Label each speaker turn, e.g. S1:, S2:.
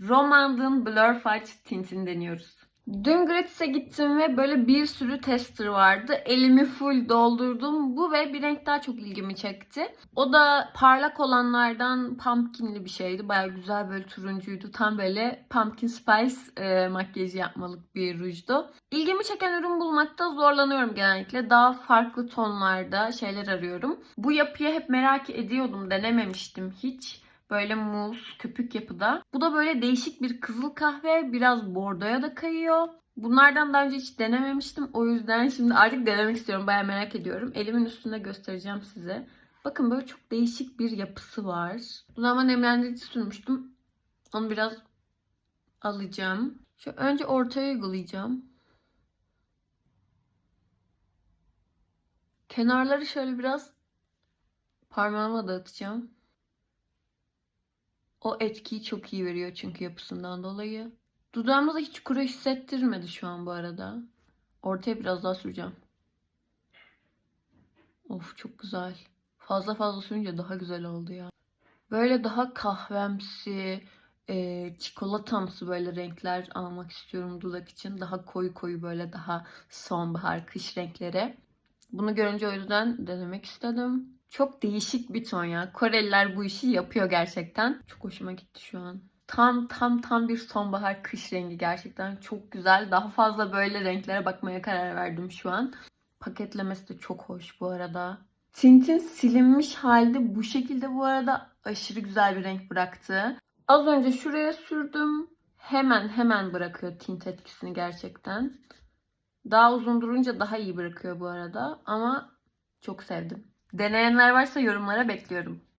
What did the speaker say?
S1: Romand'ın Blur Fudge tintini deniyoruz. Dün Gratis'e gittim ve böyle bir sürü tester vardı. Elimi full doldurdum. Bu ve bir renk daha çok ilgimi çekti. O da parlak olanlardan pumpkinli bir şeydi. Baya güzel böyle turuncuydu. Tam böyle pumpkin spice e, makyajı yapmalık bir rujdu. İlgimi çeken ürün bulmakta zorlanıyorum genellikle. Daha farklı tonlarda şeyler arıyorum. Bu yapıyı hep merak ediyordum. Denememiştim hiç. Böyle muz, köpük yapıda. Bu da böyle değişik bir kızıl kahve. Biraz bordoya da kayıyor. Bunlardan daha önce hiç denememiştim. O yüzden şimdi artık denemek istiyorum. Baya merak ediyorum. Elimin üstünde göstereceğim size. Bakın böyle çok değişik bir yapısı var. Buna ama nemlendirici sürmüştüm. Onu biraz alacağım. Şu önce ortaya uygulayacağım. Kenarları şöyle biraz parmağıma dağıtacağım. O etkiyi çok iyi veriyor çünkü yapısından dolayı. Dudağımda da hiç kuru hissettirmedi şu an bu arada. Ortaya biraz daha süreceğim. Of çok güzel. Fazla fazla sürünce daha güzel oldu ya. Böyle daha kahvemsi, e, çikolatamsı böyle renkler almak istiyorum dudak için. Daha koyu koyu böyle daha sonbahar, kış renkleri. Bunu görünce o yüzden denemek istedim. Çok değişik bir ton ya. Koreliler bu işi yapıyor gerçekten. Çok hoşuma gitti şu an. Tam tam tam bir sonbahar kış rengi gerçekten çok güzel. Daha fazla böyle renklere bakmaya karar verdim şu an. Paketlemesi de çok hoş bu arada. Tintin silinmiş halde bu şekilde bu arada aşırı güzel bir renk bıraktı. Az önce şuraya sürdüm. Hemen hemen bırakıyor tint etkisini gerçekten. Daha uzun durunca daha iyi bırakıyor bu arada ama çok sevdim. Deneyenler varsa yorumlara bekliyorum.